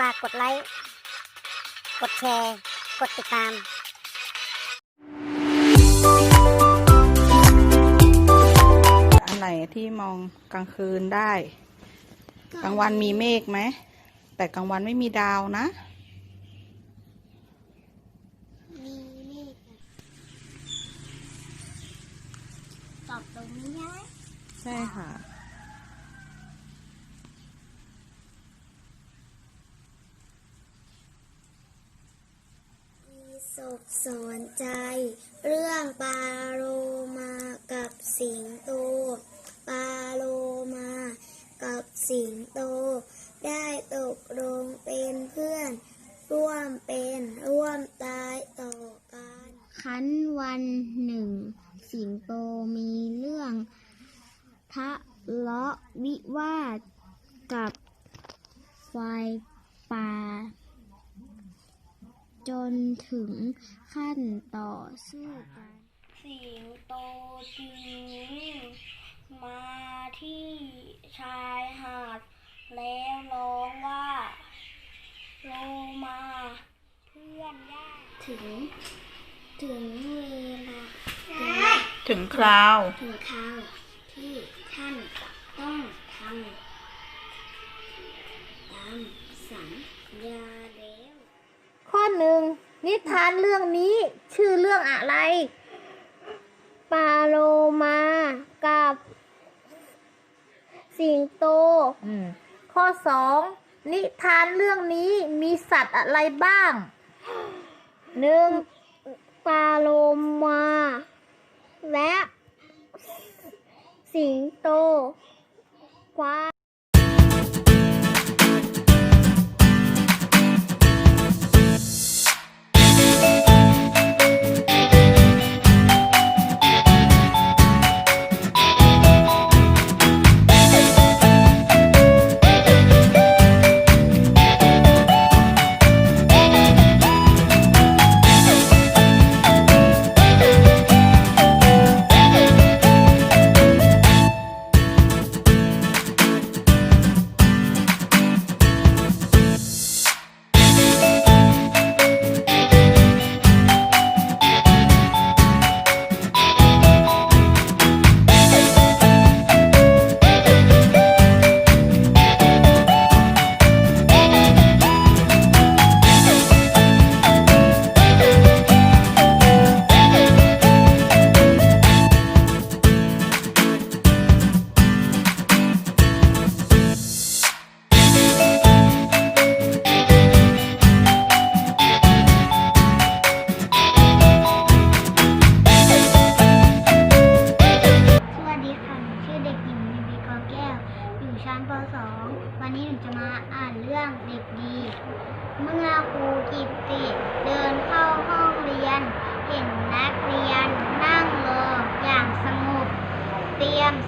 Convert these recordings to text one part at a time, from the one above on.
ฝากกดไลค์ กดแชร์ กดติดตามอันไหนที่มองกลางคืนได้ กลางวันมีเมฆไหม แต่กลางวันไม่มีดาวนะ มีเมฆตอบตรงนี้นะใช่ค่ะ มี สนใจ เรื่องปลาโลมากับสิงโตปลาโลมากับสิงโต ได้ตกลงเป็นเพื่อน ร่วมเป็นร่วมตายต่อกันคันวันหนึ่ง สิงโตมีเรื่องทะเลาะวิวาทกับควายป่า จนถึง ขั้นต่อสู้กันสิงโตจึงมาที่ชายหาด แล้วร้องว่าโลมาเพื่อนยากถึง ถึงเวลาถึงคราว ถึงคราวที่ท่านต้องทำตามสัญญาแล้ว ข้อหนึ่งนิ ทานเรื่องนี้ ชื่อเรื่องอะไร ปาโลมากับ สิงโตข้อสองนิทานเรื่องนี้มีสัตว์อะไรบ้างหนึ่งปลาโลมา และ สิงโตควาย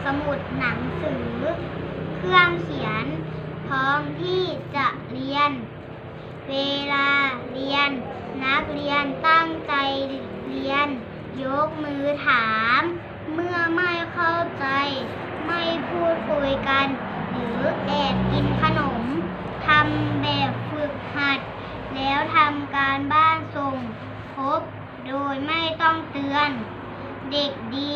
สมุดหนังสือ เครื่องเขียน พร้อมที่จะเรียน เวลาเรียน นักเรียนตั้งใจเรียน ยกมือถาม เมื่อไม่เข้าใจ ไม่พูดคุยกัน หรือแอบกินขนมทำแบบฝึกหัด แล้วทำการบ้านส่งครบโดยไม่ต้องเตือน เด็กดี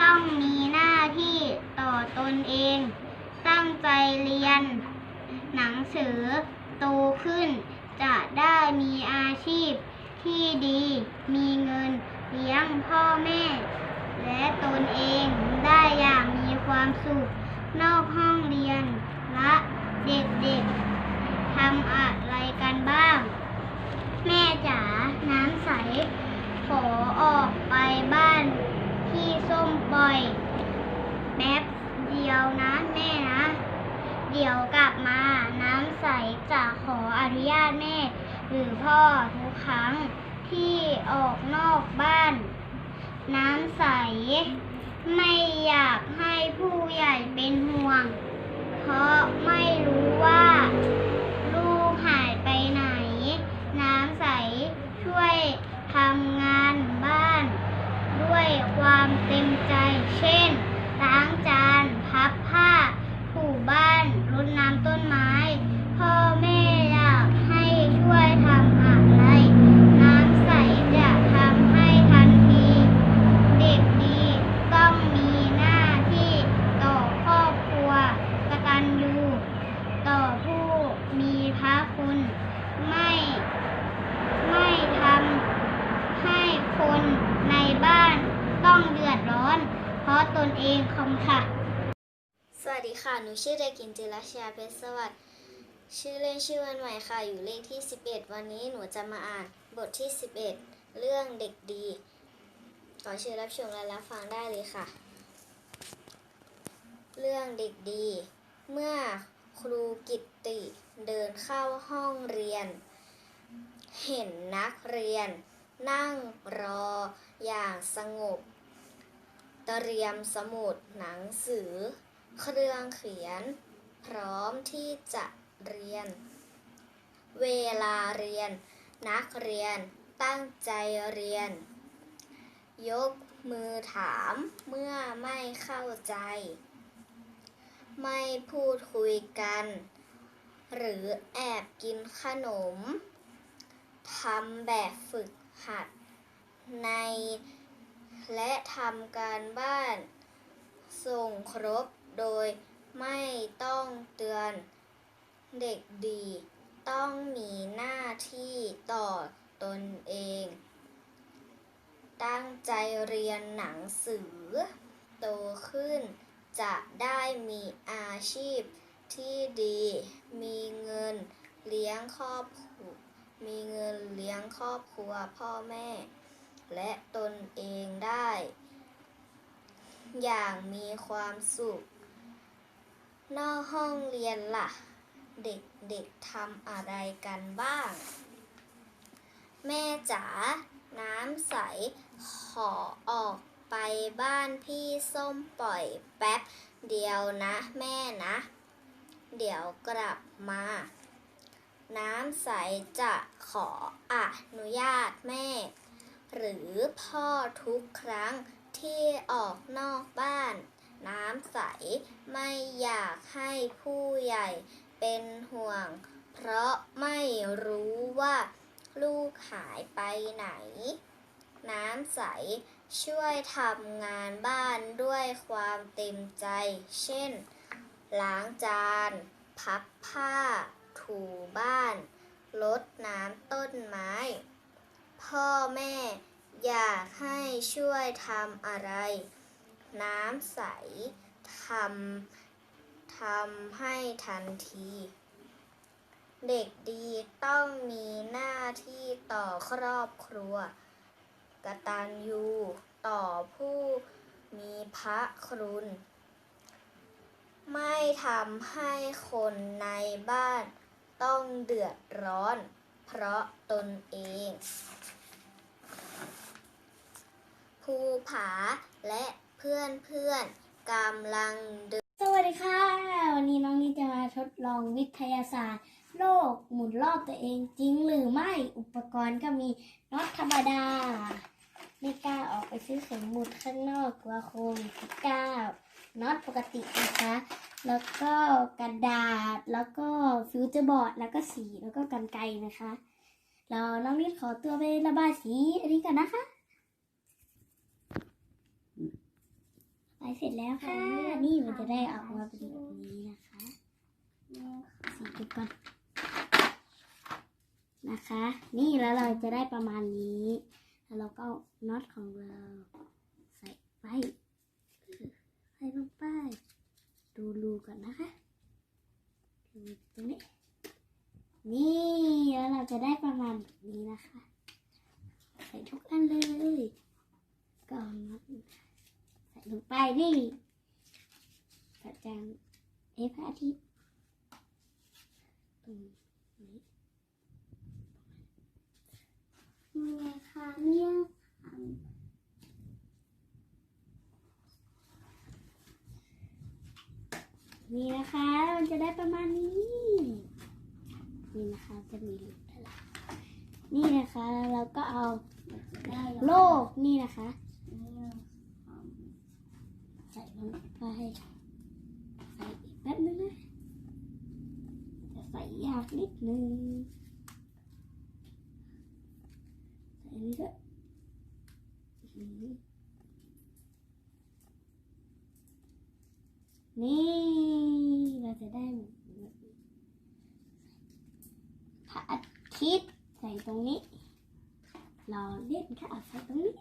ต้องมีหน้า ที่ต่อตนเอง ตั้งใจเรียน หนังสือโตขึ้น จะได้มีอาชีพที่ดี มีเงินเลี้ยงพ่อแม่ และตนเองได้อย่างมีความสุข นอกห้องเรียนและเด็กๆทำอะไรกันบ้าง แม่จ๋า น้ำใส ขอออกไปบ้านพี่ส้มปล่อย แป๊บเดียวนะแม่นะ เดี๋ยวกลับมา น้ำใสจะขออนุญาตแม่ หรือพ่อทุกครั้งที่ออกนอกบ้าน น้ำใส ไม่อยากให้ผู้ใหญ่เป็นห่วง เพราะไม่รู้ว่า ลูกหายไปไหน น้ำใสช่วยทำงานบ้าน ด้วยความเต็มใจ เช่น ล้างจาน พับผ้า ถูบ้าน รดน้ำต้นไม้ พ่อแม่อยาก นเองคำค่ะ สวัสดีค่ะ หนูชื่อเด็กหญิงจิรชยาเพชรสวัสดิ์ชื่อเล่นชื่อวันใหม่ค่ะ อยู่เลขที่ 11 วันนี้หนูจะมาอ่านบทที่ 11 เรื่องเด็กดีขอเชิญรับชมและรับฟังได้เลยค่ะ เรื่องเด็กดี เมื่อครูกิตติเดินเข้าห้องเรียน เห็นนักเรียน นั่งรออย่างสงบ เตรียมสมุดหนังสือ เครื่องเขียน พร้อมที่จะเรียน เวลาเรียน นักเรียนตั้งใจเรียน ยกมือถามเมื่อไม่เข้าใจ ไม่พูดคุยกัน หรือแอบกินขนมทำแบบฝึกหัดใน และทำการบ้าน ส่งครบ โดยไม่ต้องเตือน เด็กดีต้องมีหน้าที่ต่อตนเอง ตั้งใจเรียนหนังสือ โตขึ้นจะได้มีอาชีพที่ดี มีเงินเลี้ยงครอบครัว มีเงินเลี้ยงครอบครัวพ่อแม่ และตนเองได้ อย่างมีความสุข นอกห้องเรียนล่ะ เด็กๆทำอะไรกันบ้าง แม่จ๋า น้ำใส ขอออกไปบ้านพี่ส้มปล่อยแป๊บ เดียวนะแม่นะ เดี๋ยวกลับมา น้ำใสจะขออนุญาตแม่ หรือพ่อทุกครั้งที่ออกนอกบ้าน น้ำใส ไม่อยากให้ผู้ใหญ่เป็นห่วง เพราะไม่รู้ว่าลูกหายไปไหน น้ำใสช่วยทำงานบ้านด้วยความเต็มใจ เช่น ล้างจาน พับผ้า ถูบ้าน ลดน้ำต้นไม้ พ่อแม่อยากให้ช่วยทำอะไร น้ำใสทำทำให้ทันที เด็กดีต้องมีหน้าที่ต่อครอบครัว กตัญญูต่อผู้มีพระคุณไม่ทำให้คนในบ้านต้องเดือดร้อน เพราะตนเอง ภูผาและ พื่อนเพื่อนกำลังดินสวัสดีค่ะ วันนี้น้องนี่จะมาทดลองวิทยาศาสตร์ โลกหมุนรอบตัวเองจริงหรือไม่อุปกรณ์ก็มีน็อตธรรมดา ไม่กล้าออกไปซื้อเข็มหมุดข้างนอกกลัวโควิด19น็อตปกตินะคะ แล้วก็กระดาษแล้วก็ฟิวเจอร์บอร์ดแล้วก็สีแล้วก็กันไกรนะคะแล้วน้องนิดขอตัวไประบายสีอันนี้กันนะคะ ไป เสร็จแล้วค่ะ นี่มันจะได้ออกมาเป็นแบบนี้นะคะสีเก็บก่อนนะคะ นี่แล้วเราจะได้ประมาณนี้ แล้วเราก็เอาน็อตของเราใส่ไปใส่ลงไปดูรูก่อนนะคะดูตรงนี้ นี่แล้วเราจะได้ประมาณแบบนี้นะคะ ใส่ทุกอันเลยก็เอาน็อต ใไปนี่พระจันทร์เอพระอาทิตย์ตรงนี้นี่ไงคะเนี่ยนี่นะคะ มันจะได้ประมาณนี้นะคะจะมีรูปอะไรนี่นะคะเราก็เอาโลกนี่นะคะ ใส่ลงไป ใส่อีกแป๊บนึงนะ จะใส่ยากนิดนึง ใส่อันนี้ด้วยอื้อหือนี่เราจะได้พระอาทิตย์ใส่ตรงนี้ เราเล่นค่ะใส่ตรงนี้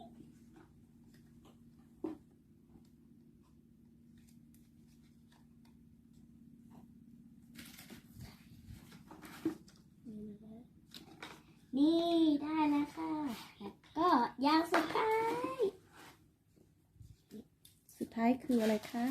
นี่ได้นะคะแล้วก็ยางสุดท้าย สุดท้ายคืออะไรคะ